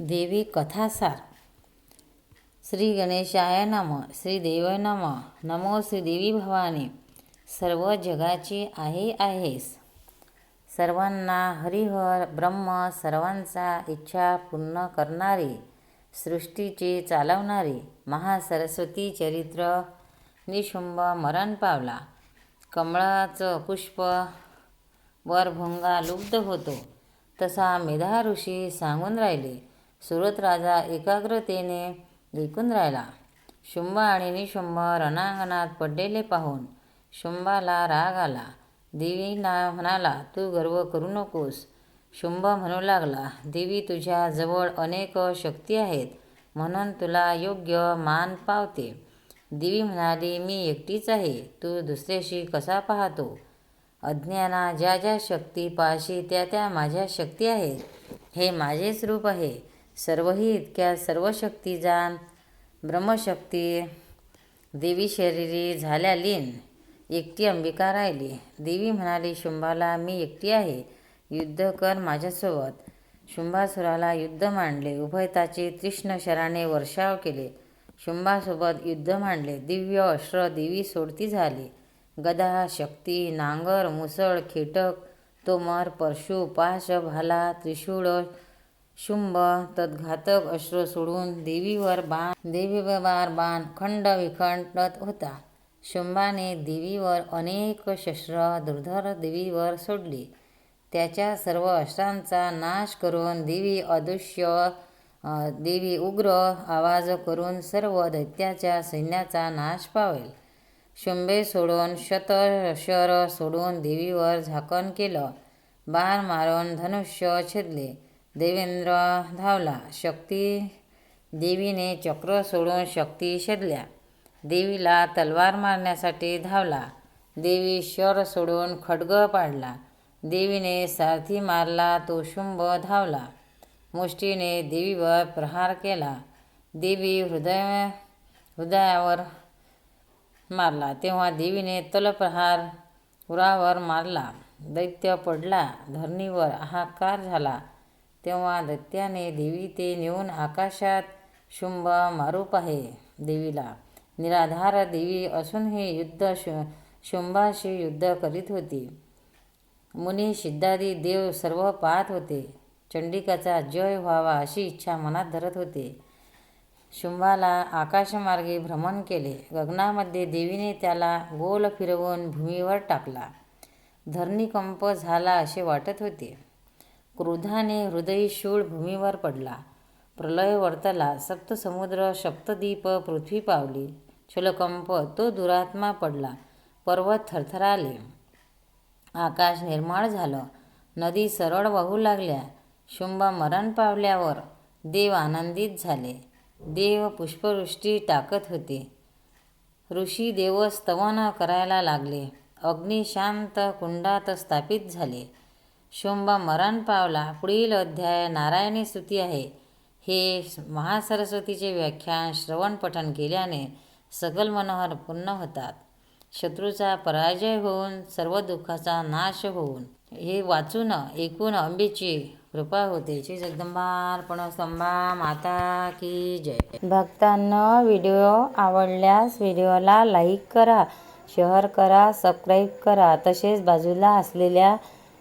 देवी कथासार। श्री गणेशाय नम श्री देव नम नमो श्री देवी भवानी। सर्व जगाची आहे आहेस। सर्वांना हरिहर ब्रह्म सर्वांचा इच्छा पूर्ण करणारी सृष्टीचे चालवणारी महासरस्वती चरित्र निशुंभ मरण पावला। कमळाचं पुष्प वर भुंगा लुब्ध होतो तसा मेधा ऋषी सांगून राहिले सुरत राजा एकाग्रतेने ऐकून राहिला. शुंभ आणि निशुंभ रणांगणात पडलेले पाहून शुंभाला राग आला. देवीना म्हणाला तू गर्व करू नकोस. शुंभ म्हणू लागला देवी तुझ्या जवळ अनेक शक्ती आहेत म्हणून तुला योग्य मान पावते. देवी म्हणाली मी एकटीच आहे तू दुसऱ्याशी कसा पाहतो? अज्ञाना ज्या ज्या शक्ती पाशी त्या त्या माझ्या शक्ती आहेत. हे माझेच रूप आहे. सर्वही इतक्या सर्व शक्ती जाण ब्रह्मशक्ती देवी शरीरी झाल्या लीन एकटी अंबिका राहिली. देवी म्हणाली शुंभाला मी एकटी आहे. युद्ध कर माझ्यासोबत. शुंभासुराला युद्ध मांडले. उभयताचे तीक्ष्ण शराने वर्षाव केले. शुंभासोबत युद्ध मांडले. दिव्य अश्र देवी सोडती झाली. गदा शक्ती नांगर मुसळ खेटक तोमर परशु पाश भाला त्रिशूळ शुंभ तद्घातक अश्र सोडून देवीवर बाण देवीवर बाण खंड विखंडत होता. शुंभाने देवीवर अनेक शस्त्र दुर्धर देवीवर सोडली. त्याच्या सर्व अश्रांचा नाश करून देवी अदृश्य देवी उग्र आवाज करून सर्व दैत्याच्या सैन्याचा नाश पावेल. शुंभे सोडून शतशर सोडून देवीवर झाकण केलं. बाण मारून धनुष्य छेदले. देवेंद्र धावला. शक्ती देवीने चक्र सोडून शक्ती छेदल्या देवीला तलवार मारण्यासाठी धावला. देवी शर सोडून खड्ग पाडला. देवीने सारथी मारला तो शुंभ धावला. मुष्टीने देवीवर प्रहार केला. देवी हृदय हृदयावर मारला. तेव्हा देवीने तलप्रहार उरावर मारला. दैत्य पडला. धरणीवर हाकार झाला. तेव्हा दैत्याने देवी ते नेऊन आकाशात शुंभ मारूप आहे देवीला. निराधार देवी असून हे युद्ध शु शुंभाशी युद्ध करीत होती. मुनी सिद्धादी देव सर्व पाहत होते. चंडिकाचा जय व्हावा अशी इच्छा मनात धरत होते. शुंभाला आकाशमार्गे भ्रमण केले. गगनामध्ये देवीने त्याला गोल फिरवून भूमीवर टाकला. धरणीकंप झाला असे वाटत होते. क्रोधाने हृदयशूळ भूमीवर पडला. प्रलय वर्तला. सप्तसमुद्र सप्तदीप पृथ्वी पावली. छलकंप तो दुरात्मा पडला. पर्वत थरथराले. आकाश निर्माण झालं. नदी सरळ वाहू लागल्या. शुंभ मरण पावल्यावर देव आनंदित झाले. देव पुष्पवृष्टी टाकत होते. ऋषी देव स्तवन करायला लागले. अग्निशांत कुंडात स्थापित झाले. शुंभ मरण पावला. पुढील अध्याय नारायणी स्तुती आहे. हे महासरस्वतीचे व्याख्यान श्रवण पठण केल्याने सकल मनोहर पूर्ण होतात. शत्रूचा पराजय होऊन सर्व दुःखाचा नाश होऊन. हे वाचून एकूण अंबेची कृपा होते. श्री जगदंबार्पण स्तंभा माता की जय. भक्तांना व्हिडिओ आवडल्यास व्हिडिओला लाईक करा शेअर करा सबस्क्राईब करा. तसेच बाजूला असलेल्या